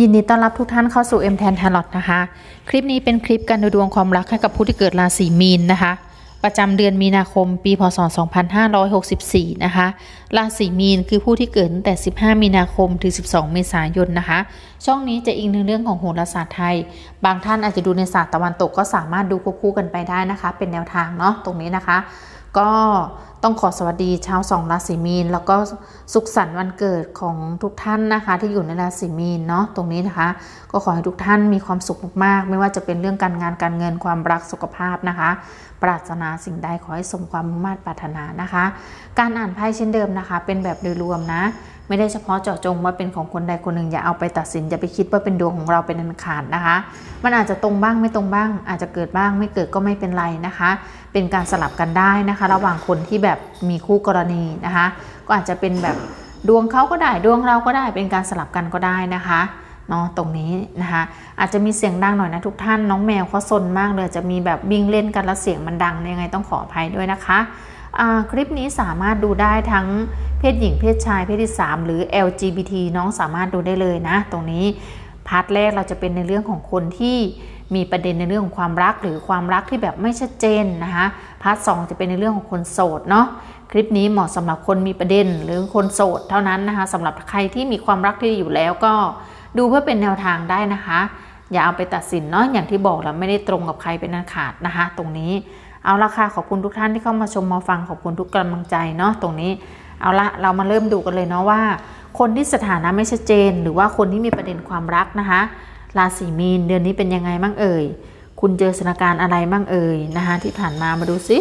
ยินดีต้อนรับทุกท่านเข้าสู่ M แทน t า r o t นะคะ คลิปนี้เป็นคลิปการดูดวงความรักให้กับผู้ที่เกิดราศีมีนนะคะ ประจำเดือนมีนาคมปีพศ 2564 นะคะ ราศีมีนคือผู้ที่เกิดตั้งแต่ 15 มีนาคม ถึง 12 เมษายนนะคะ ช่องนี้จะอิงในเรื่องของโหราศาสตร์ไทย บางท่านอาจจะดูในศาสตร์ตะวันตกก็สามารถดูควบคู่กันไปได้นะคะ เป็นแนวทางเนาะตรงนี้นะคะ ก็ ต้องขอสวัสดีชาวสองราศีมีน แล้วก็สุขสันต์วันเกิดของทุกท่านนะคะ ที่อยู่ในราศีมีนเนาะตรงนี้นะคะ ก็ขอให้ทุกท่านมีความสุขมากๆ ไม่ว่าจะเป็นเรื่องการงานการเงินความรักสุขภาพนะคะ ปรารถนาสิ่งใดขอให้สมความมุ่งมั่นปรารถนานะคะ การอ่านไพ่เช่นเดิมนะคะ เป็นแบบโดยรวมนะ ไม่ได้เฉพาะเจาะจงว่าเป็นของคนใดคนหนึ่งอย่าเอาไปตัดสินอย่าไปคิดว่าเป็นดวงของเราเป็นอันขาดนะคะ มันอาจจะตรงบ้างไม่ตรงบ้าง อาจจะเกิดบ้างไม่เกิดก็ไม่เป็นไรนะคะ เป็นการสลับกันได้นะคะ ระหว่างคนที่แบบมีคู่กรณีนะคะ ก็อาจจะเป็นแบบดวงเขาก็ได้ดวงเราก็ได้เป็นการสลับกันก็ได้นะคะเนาะตรงนี้นะคะอาจจะมีเสียงดังหน่อยนะทุกท่านน้องแมวเขาซนมากเลยจะมีแบบวิ่งเล่นกันแล้วเสียงมันดังยังไงต้องขออภัยด้วยนะคะ คลิปนี้สามารถดูได้ทั้งเพศหญิงเพศชายเพศที่ 3 หรือ LGBT น้องสามารถดูได้เลยนะ ตรงนี้พาร์ทแรกเราจะเป็นในเรื่องของคนที่มีประเด็นในเรื่องของความรักหรือความรักที่แบบไม่ชัดเจนนะคะพาร์ทสจะเป็นในเรื่องของคนโสดเนาะคลิปนี้เหมาะสำหรับคนมีประเด็นหรือคนโสดเท่านั้นนะคะสำหรับใครที่มีความรักที่อยู่แล้วก็ดูเพื่อเป็นแนวทางได้นะคะ อย่าเอาไปตัดสินเนาะอย่างที่บอกแล้วไม่ได้ตรงกับใครเป็นอันขาดนะคะ ตรงนี้ เอาละค่ะขอบคุณทุกท่านที่เข้ามาชมมาฟังขอบคุณทุกกำลังใจเนาะตรงนี้เอาละเรามาเริ่มดูกันเลยเนาะว่า คนที่สถานะไม่ชัดเจน หรือว่าคนที่มีประเด็นความรักนะคะราศีมีนเดือนนี้เป็นยังไงบ้างเอ่ยคุณเจอสถานการณ์อะไรบ้างเอ่ยนะคะที่ผ่านมามาดูซิ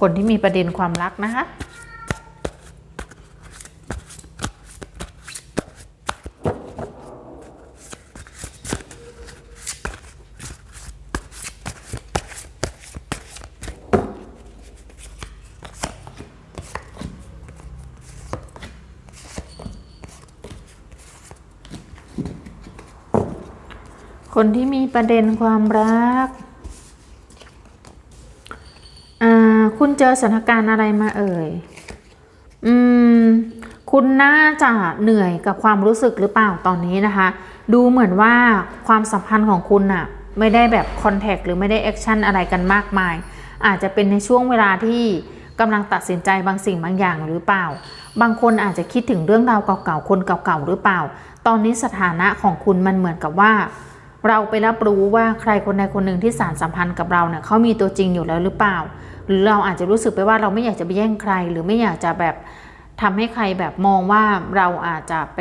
คนที่มีประเด็นความรักนะคะ คนที่มีประเด็นความรัก อ่า คุณเจอสถานการณ์อะไรมาเอ่ย อืม คุณน่าจะเหนื่อยกับความรู้สึกหรือเปล่าตอนนี้นะคะ ดูเหมือนว่าความสัมพันธ์ของคุณน่ะไม่ได้แบบคอนแทคหรือไม่ได้แอคชั่นอะไรกันมากมาย อาจจะเป็นในช่วงเวลาที่กำลังตัดสินใจบางสิ่งบางอย่างหรือเปล่า บางคนอาจจะคิดถึงเรื่องราวเก่าๆ คนเก่าๆ หรือเปล่า ตอนนี้สถานะของคุณมันเหมือนกับว่า เราไปรับรู้ว่าใครคนใดคนหนึ่งที่สารสัมพันธ์กับเราเนี่ยเขามีตัวจริงอยู่แล้วหรือเปล่า หรือเราอาจจะรู้สึกไปว่าเราไม่อยากจะไปแย่งใคร หรือไม่อยากจะแบบทำให้ใครแบบมองว่าเราอาจจะไป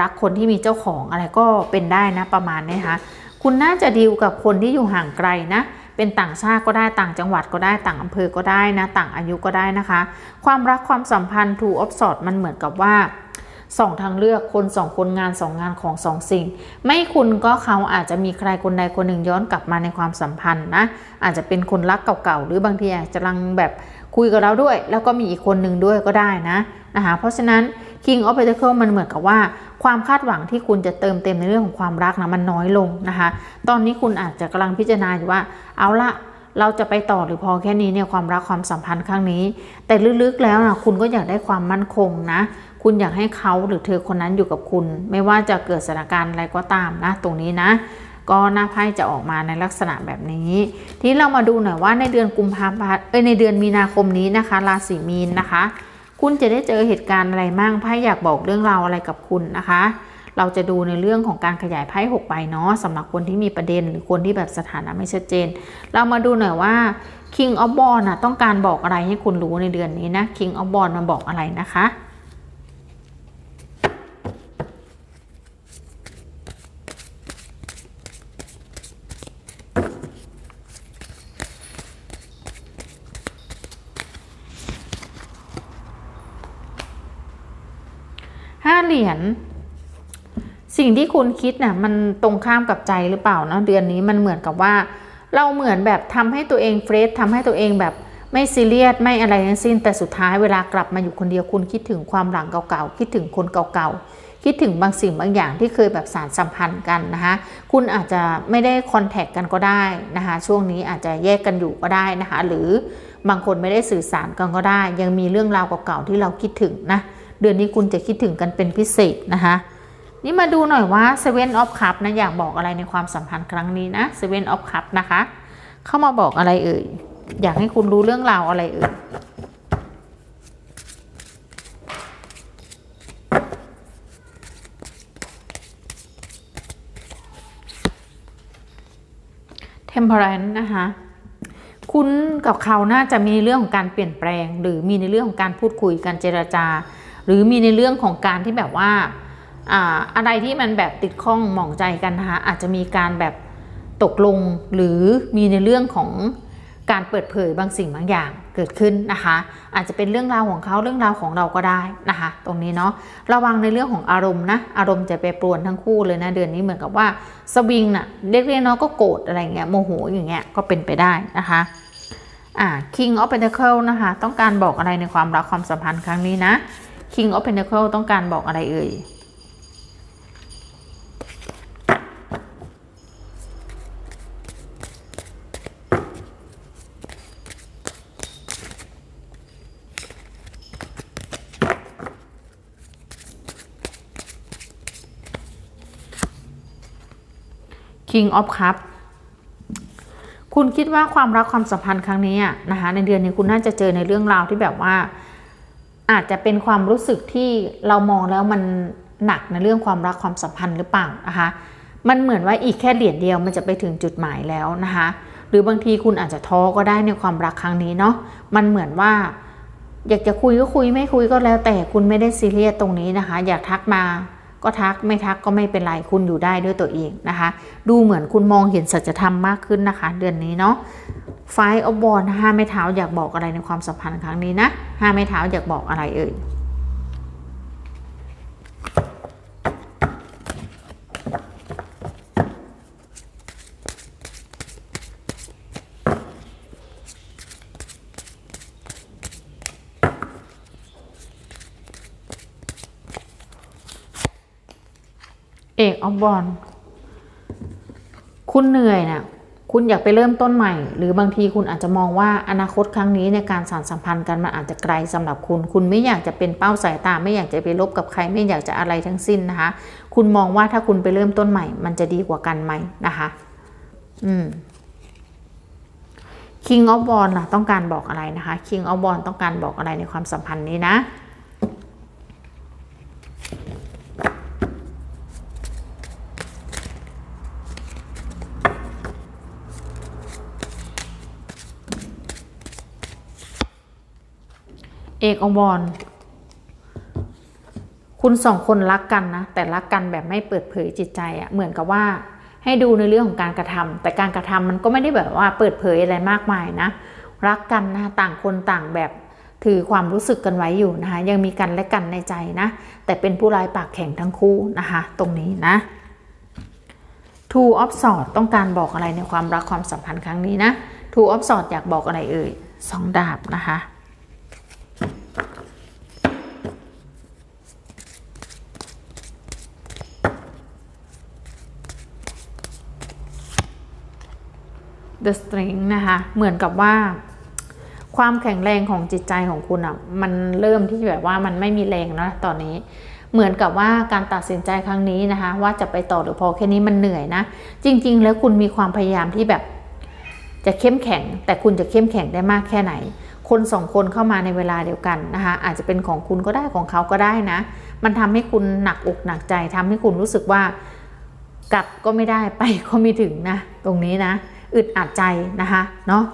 รักคนที่มีเจ้าของอะไรก็เป็นได้นะประมาณนี้คะคุณน่าจะดีลกับคนที่อยู่ห่างไกลนะเป็นต่างชาติก็ได้ต่างจังหวัดก็ได้ต่างอำเภอก็ได้นะ ต่างอายุก็ได้นะคะ ความรักความสัมพันธ์ two of swords มันเหมือนกับว่า สองทางเลือกคนสองคนงานสองงานของสองสิ่ง ไม่คุณก็เขาอาจจะมีใครคนใดคนหนึ่งย้อนกลับมาในความสัมพันธ์นะ อาจจะเป็นคนรักเก่าๆ หรือบางทีอาจจะกำลังแบบคุยกับเราด้วย แล้วก็มีอีกคนหนึ่งด้วยก็ได้นะนะคะเพราะฉะนั้น King of Pentacle มันเหมือนกับว่าความคาดหวังที่คุณจะเติมเต็มในเรื่องของความรักนะมันน้อยลงนะคะ ตอนนี้คุณอาจจะกำลังพิจารณาอยู่ว่า เอาละเราจะไปต่อหรือพอแค่นี้เนี่ยความรักความสัมพันธ์ครั้งนี้ แต่ลึกๆแล้วนะคุณก็อยากได้ความมั่นคงนะ คุณอยากให้เขาหรือเธอคนนั้นอยู่กับคุณ ไม่ว่าจะเกิดสถานการณ์อะไรก็ตามนะตรงนี้นะ ก็หน้าไพ่จะออกมาในลักษณะแบบนี้ ที่เรามาดูหน่อยว่าในเดือนกุมภาพันธ์เอ้ยในเดือนมีนาคมนี้นะคะ ราศีมีนนะคะ คุณจะได้เจอเหตุการณ์อะไรมั่งไพ่อยากบอกเรื่องราวอะไรกับคุณนะคะเราจะดูในเรื่องของการขยายไพ่หกใบเนาะสำหรับคนที่มีประเด็นหรือคนที่แบบสถานะไม่ชัดเจน เรามาดูหน่อยว่า King of b a l l น่ะต้องการบอกอะไรให้คุณรู้ในเดือนนี้นะ King of b a l l มันบอกอะไรนะคะ ห้า เหรียญสิ่งที่คุณคิดน่ะมันตรงข้ามกับใจหรือเปล่าเนาะเดือนนี้มันเหมือนกับว่า เราเหมือนแบบทำให้ตัวเองเฟรชทำให้ตัวเองแบบไม่ซีเรียสไม่อะไรทั้งสิ้น แต่สุดท้ายเวลากลับมาอยู่คนเดียวคุณคิดถึงความหลังเก่าๆคิดถึงคนเก่าๆคิดถึงบางสิ่งบางอย่างที่เคยแบบสารสัมพันธ์กันนะคะคุณอาจจะไม่ได้คอนแทคกันก็ได้นะคะช่วงนี้อาจจะแยกกันอยู่ก็ได้นะคะหรือบางคนไม่ได้สื่อสารกันก็ได้ ยังมีเรื่องราวเก่าๆที่เราคิดถึงนะ เดือนนี้คุณจะคิดถึงกันเป็นพิเศษนะคะนี่มาดูหน่อยว่า Seven of Cup นะอยากบอกอะไรในความสัมพันธ์ครั้งนี้นะ Seven of Cup นะคะ เข้ามาบอกอะไรเอ่ย อยากให้คุณรู้เรื่องราวอะไรเอ่ย Temperance นะคะคุณกับเขาน่าจะมีเรื่องของการเปลี่ยนแปลง หรือมีในเรื่องของการพูดคุยการเจราจา หรือมีในเรื่องของการที่แบบว่าอ่าอะไรที่มันแบบติดข้องหมองใจกันนะคะอาจจะมีการแบบตกลงหรือมีในเรื่องของการเปิดเผยบางสิ่งบางอย่างเกิดขึ้นนะคะ อาจจะเป็นเรื่องราวของเขาเรื่องราวของเราก็ได้นะคะ ตรงนี้เนาะระวังในเรื่องของอารมณ์นะอารมณ์จะไปปรวนทั้งคู่เลยนะเดือนนี้เหมือนกับว่าสวิงน่ะเด็กเรียนน้อยก็โกรธอะไรเงี้ยโมโหอย่างเงี้ยก็เป็นไปได้นะคะอ่า King of Pentacle นะคะ ต้องการบอกอะไรในความรักความสัมพันธ์ครั้งนี้นะ King of Pentacle ต้องการบอกอะไรเอ่ย King of Cup คุณคิดว่าความรักความสัมพันธ์ครั้งนี้นะคะในเดือนนี้คุณน่าจะเจอในเรื่องราวที่แบบว่า อาจจะเป็นความรู้สึกที่เรามองแล้วมันหนักในเรื่องความรักความสัมพันธ์หรือเปล่านะคะ มันเหมือนว่าอีกแค่เหรียญเดียวมันจะไปถึงจุดหมายแล้วนะคะ หรือบางทีคุณอาจจะท้อก็ได้ในความรักครั้งนี้เนาะ มันเหมือนว่า อยากจะคุยก็คุยไม่คุยก็แล้ว แต่คุณไม่ได้ซีเรียสตรงนี้นะคะ อยากทักมาก็ทักไม่ทักก็ไม่เป็นไรคุณอยู่ได้ด้วยตัวเองนะคะ ดูเหมือนคุณมองเห็นสัจธรรมมากขึ้นนะคะ เดือนนี้เนาะ ไฟออบอลห้าไม้เท้าอยากบอกอะไรในความสัมพันธ์ครั้งนี้นะห้าไม้เท้าอยากบอกอะไรเอ่ยเอกออบอลคุณเหนื่อยนะ่ะ คุณอยากไปเริ่มต้นใหม่ หรือบางทีคุณอาจจะมองว่าอนาคตครั้งนี้ในการสานสัมพันธ์กันมันอาจจะไกลสำหรับคุณ คุณไม่อยากจะเป็นเป้าสายตา ไม่อยากจะไปลบกับใคร ไม่อยากจะอะไรทั้งสิ้นนะคะ คุณมองว่าถ้าคุณไปเริ่มต้นใหม่ มันจะดีกว่ากันไหมนะคะ อืม King of b a l l ล่ะต้องการบอกอะไรนะคะ King of b a l l ต้องการบอกอะไรในความสัมพันธ์นี้นะ อกอบอลคุณสองคนรักกันนะ แต่รักกันแบบไม่เปิดเผยจิตใจอะเหมือนกับว่าให้ดูในเรื่องของการกระทำแต่การกระทำมันก็ไม่ได้แบบว่าเปิดเผยอะไรมากมายนะ รักกันนะต่างคนต่างแบบถือความรู้สึกกันไว้อยู่นะคะยังมีกันและกันในใจนะ แต่เป็นผู้ร้ายปากแข็งทั้งคู่นะคะ ตรงนี้นะ Two of Swords ต้องการบอกอะไรในความรักความสัมพันธ์ครั้งนี้นะ Two of Swords อยากบอกอะไรเอ่ยสองดาบนะคะ The Strength นะคะเหมือนกับว่า ความแข็งแรงของจิตใจของคุณอะ่ะมันเริ่มที่แบบว่ามันไม่มีแรงนะตอนนี้เหมือนกับว่าการตัดสินใจครั้งนี้นะคะ ว่าจะไปต่อหรือพอแค่นี้มันเหนื่อยนะ จริง ๆ แล้วคุณมีความพยายามที่แบบ จะเข้มแข็ง แต่คุณจะเข้มแข็งได้มากแค่ไหน คนสองคนเข้ามาในเวลาเดียวกันนะคะอาจจะเป็นของคุณก็ได้ของเขาก็ได้นะ มันทำให้คุณหนักอกหนักใจทำให้คุณรู้สึกว่ากลับก็ไม่ได้ไปก็ไม่ถึงนะ ตรงนี้นะ อึดอัดใจนะคะเนาะ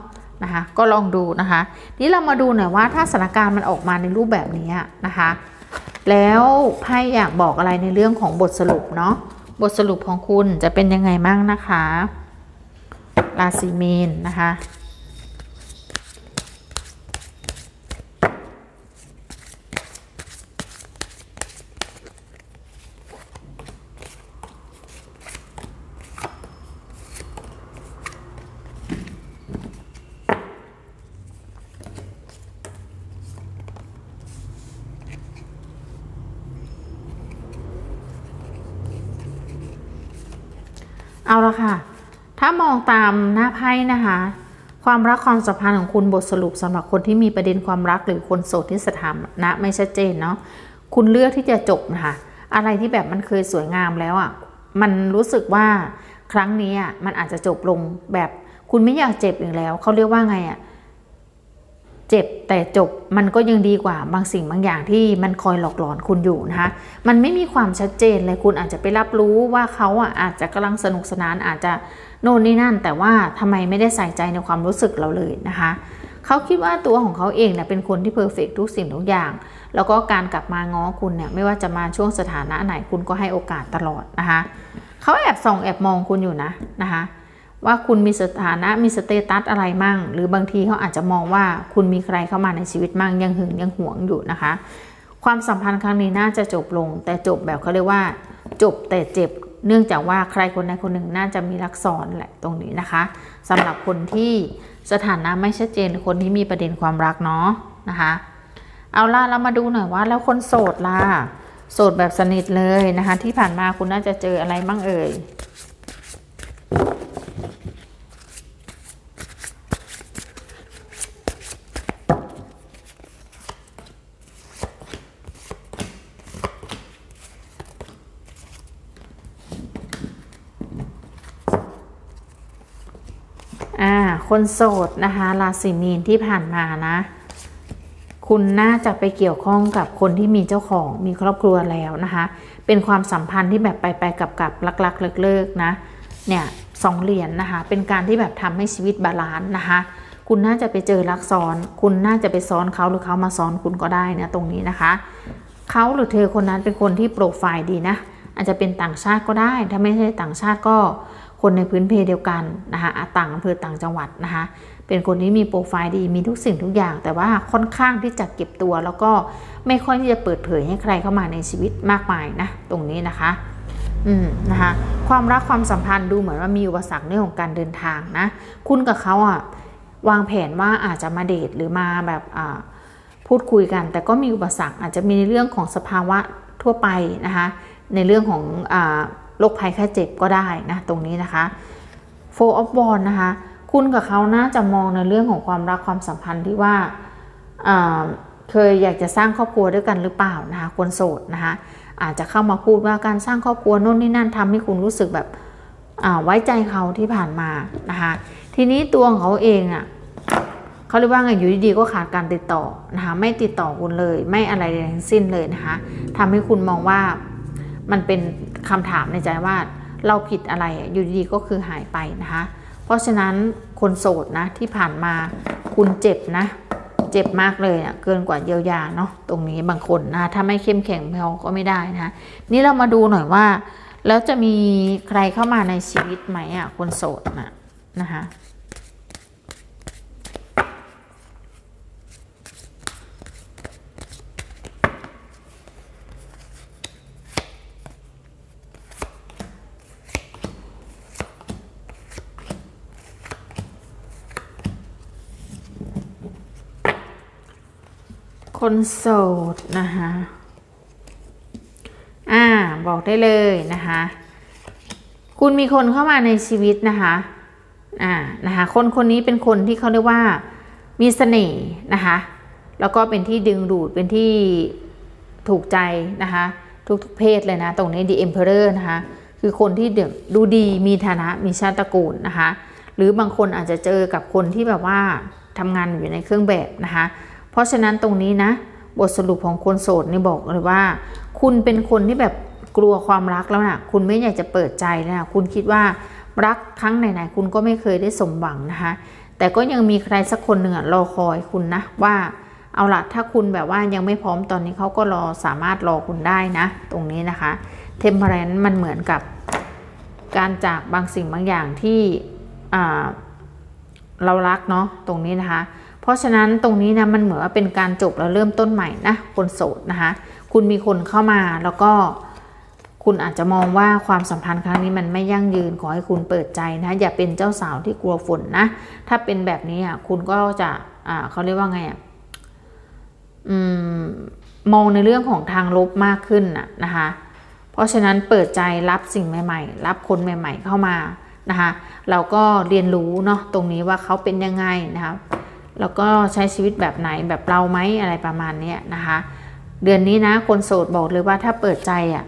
นะคะก็ลองดูนะคะนี่เรามาดูหน่อยว่าถ้าสถานการณ์มันออกมาในรูปแบบนี้นะคะแล้วไพ่อยากบอกอะไรในเรื่องของบทสรุปเนาะบทสรุปของคุณจะเป็นยังไงบ้างนะคะราศีมีนนะคะ เอาละค่ะ ถ้ามองตามหน้าไพ่นะคะ ความรักความสัมพันธ์ของคุณบทสรุปสำหรับคนที่มีประเด็นความรักหรือคนโสดที่สถานะไม่ชัดเจนเนาะ คุณเลือกที่จะจบนะคะ อะไรที่แบบมันเคยสวยงามแล้วอะ มันรู้สึกว่าครั้งนี้อะมันอาจจะจบลงแบบคุณไม่อยากเจ็บอีกแล้ว เขาเรียกว่าไงอะ เจ็บแต่จบมันก็ยังดีกว่าบางสิ่งบางอย่างที่มันคอยหลอกหลอนคุณอยู่นะคะ มันไม่มีความชัดเจนเลยคุณอาจจะไปรับรู้ว่าเขาอะอาจจะกำลังสนุกสนานอาจจะโน่นนี่นั่น แต่ว่าทำไมไม่ได้ใส่ใจในความรู้สึกเราเลยนะคะเขาคิดว่าตัวของเขาเองเนี่ยเป็นคนที่เพอร์เฟกทุกสิ่งทุกอย่าง แล้วก็การกลับมาง้อคุณเนี่ยไม่ว่าจะมาช่วงสถานะไหนคุณก็ให้โอกาสตลอดนะคะเขาแอบส่องแอบมองคุณอยู่นะนะคะ ว่าคุณมีสถานะมีสเตตัสอะไรมั่ง หรือบางทีเขาอาจจะมองว่าคุณมีใครเข้ามาในชีวิตมั่งยังหึงยังหวงอยู่นะคะ ความสัมพันธ์ครั้งนี้น่าจะจบลง แต่จบแบบเขาเรียกว่า จบแต่เจ็บ เนื่องจากว่าใครคนใดคนหนึ่งน่าจะมีรักซ้อนแหละตรงนี้นะคะสำหรับคนที่สถานะไม่ชัดเจนคนที่มีประเด็นความรักเนาะนะคะ เอาล่ะเรามาดูหน่อยว่า แล้วคนโสดล่ะโสดแบบสนิทเลยนะคะ ที่ผ่านมาคุณน่าจะเจออะไรบ้างเอ่ย อ่า คนโสดนะคะราศีมีนที่ผ่านมานะ คุณน่าจะไปเกี่ยวข้องกับคนที่มีเจ้าของมีครอบครัวแล้วนะคะ เป็นความสัมพันธ์ที่แบบไปไปกับกับลักลักเลิกเลิกๆนะ เนี่ยสองเหรียญนนะคะ เป็นการที่แบบทำให้ชีวิตบาลานซ์นะคะ คุณน่าจะไปเจอรักซ้อน คุณน่าจะไปซ้อนเขาหรือเขามาซ้อนคุณก็ได้นะตรงนี้นะคะเขาหรือเธอคนนั้นเป็นคนที่โปรไฟล์ดีนะ อาจจะเป็นต่างชาติก็ได้ ถ้าไม่ใช่ต่างชาติก็ คนในพื้นเพเดียวกันนะคะต่างอำเภอต่างจังหวัดนะคะเป็นคนที่มีโปรไฟล์ดีมีทุกสิ่งทุกอย่าง แต่ว่าค่อนข้างที่จะเก็บตัว แล้วก็ไม่ค่อยที่จะเปิดเผยให้ใครเข้ามาในชีวิตมากมายนะตรงนี้นะคะอืมนะคะความรักความสัมพันธ์ดูเหมือนว่ามีอุปสรรคเรื่องของการเดินทางนะคุณกับเขาอะวางแผนว่าอาจจะมาเดทหรือมาแบบอ่าพูดคุยกัน แต่ก็มีอุปสรรคอาจจะมีในเรื่องของสภาวะทั่วไปนะคะในเรื่องของอา โรคภัยแค่เจ็บก็ได้นะตรงนี้นะคะ four of w a n d นะคะ คุณกับเขาน่าจะมองในเรื่องของความรักความสัมพันธ์ที่ว่าเคยอยากจะสร้างครอบครัวด้วยกันหรือเปล่านะคะคนโสดนะคะอาจจะเข้ามาพูดว่าการสร้างครอบครัวโน่นนี่นั่นทำให้คุณรู้สึกแบบไว้ใจเขาที่ผ่านมานะคะทีนี้ตัวของเขาเองอะเขาเรียกว่าไงอยู่ดีๆก็ขาดการติดต่อนะคะไม่ติดต่อคุณเลย ไม่อะไรทั้งสิ้นเลยนะคะทำให้คุณมองว่ามันเป็น คำถามในใจว่าเราผิดอะไรอยู่ดีๆก็คือหายไปนะคะ เพราะฉะนั้นคนโสดนะที่ผ่านมาคุณเจ็บนะ เจ็บมากเลยอะเกินกว่าเยียวยาเนาะตรงนี้บางคนนะถ้าไม่เข้มแข็งพอก็ไม่ได้นะนี่เรามาดูหน่อยว่า แล้วจะมีใครเข้ามาในชีวิตไหมอะคนโสดนะนะคะ คนโสดนะคะอ่าบอกได้เลยนะคะคุณมีคนเข้ามาในชีวิตนะคะอ่านะคะคนคนนี้เป็นคนที่เขาเรียกว่ามีเสน่ห์นะคะแล้วก็เป็นที่ดึงดูดเป็นที่ถูกใจนะคะทุกๆเพศเลยนะ ตรงนี้ The Emperor นะคะคือคนที่ดูดีมีฐานะมีชาติตระกูลนะคะหรือบางคนอาจจะเจอกับคนที่แบบว่าทำงานอยู่ในเครื่องแบบนะคะ เพราะฉะนั้นตรงนี้นะ บทสรุปของคนโสดนี่บอกเลยว่า คุณเป็นคนที่แบบกลัวความรักแล้วนะคุณไม่อยากจะเปิดใจแล้วนะคุณคิดว่ารักครั้งไหนๆคุณก็ไม่เคยได้สมหวังนะคะ แต่ก็ยังมีใครสักคนหนึ่งรอคอยคุณนะว่าเอาละถ้าคุณแบบว่ายังไม่พร้อมตอนนี้เขาก็รอสามารถรอคุณได้นะ ตรงนี้นะคะเทมเพลนมันเหมือนกับการจากบางสิ่งบางอย่างที่เรารักเนาะตรงนี้นะคะ เพราะฉะนั้นตรงนี้นะมันเหมือนว่าเป็นการจบแล้วเริ่มต้นใหม่นะคนโสดนะคะ คุณมีคนเข้ามาแล้วก็คุณอาจจะมองว่าความสัมพันธ์ครั้งนี้มันไม่ยั่งยืนขอให้คุณเปิดใจนะอย่าเป็นเจ้าสาวที่กลัวฝนนะ ถ้าเป็นแบบนี้อะคุณก็จะอ่าเขาเรียกว่าไงอะอืมมองในเรื่องของทางลบมากขึ้นน่ะนะคะ เพราะฉะนั้นเปิดใจรับสิ่งใหม่ ๆ รับคนใหม่ ๆ เข้ามานะคะ เราก็เรียนรู้เนาะตรงนี้ว่าเขาเป็นยังไงนะคะ แล้วก็ใช้ชีวิตแบบไหนแบบเราไหมอะไรประมาณนี้นะคะ เดือนนี้นะคนโสดบอกเลยว่าถ้าเปิดใจอะ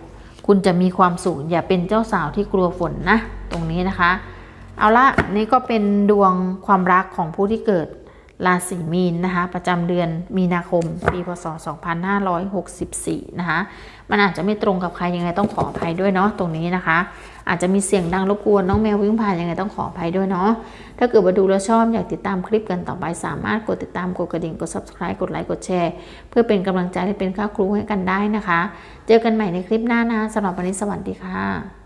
คุณจะมีความสุขอย่าเป็นเจ้าสาวที่กลัวฝนนะ ตรงนี้นะคะ เอาละนี่ก็เป็นดวงความรักของผู้ที่เกิด ราศีมีนนะคะ ประจำเดือนมีนาคม ปีพศ 2564 นะคะ มันอาจจะไม่ตรงกับใครยังไงต้องขออภัยด้วยเนาะตรงนี้นะคะ อาจจะมีเสียงดังรบกวนน้องแมววิ่งผ่านยังไงต้องขออภัยด้วยเนาะถ้าเกิดมาดูแล้วชอบอยากติดตามคลิปกันต่อไป สามารถกดติดตามกดกระดิ่งกด subscribe กดไลค์กดแชร์ เพื่อเป็นกำลังใจและเป็นค่าครูให้กันได้นะคะ เจอกันใหม่ในคลิปหน้านะสำหรับวันนี้สวัสดีค่ะ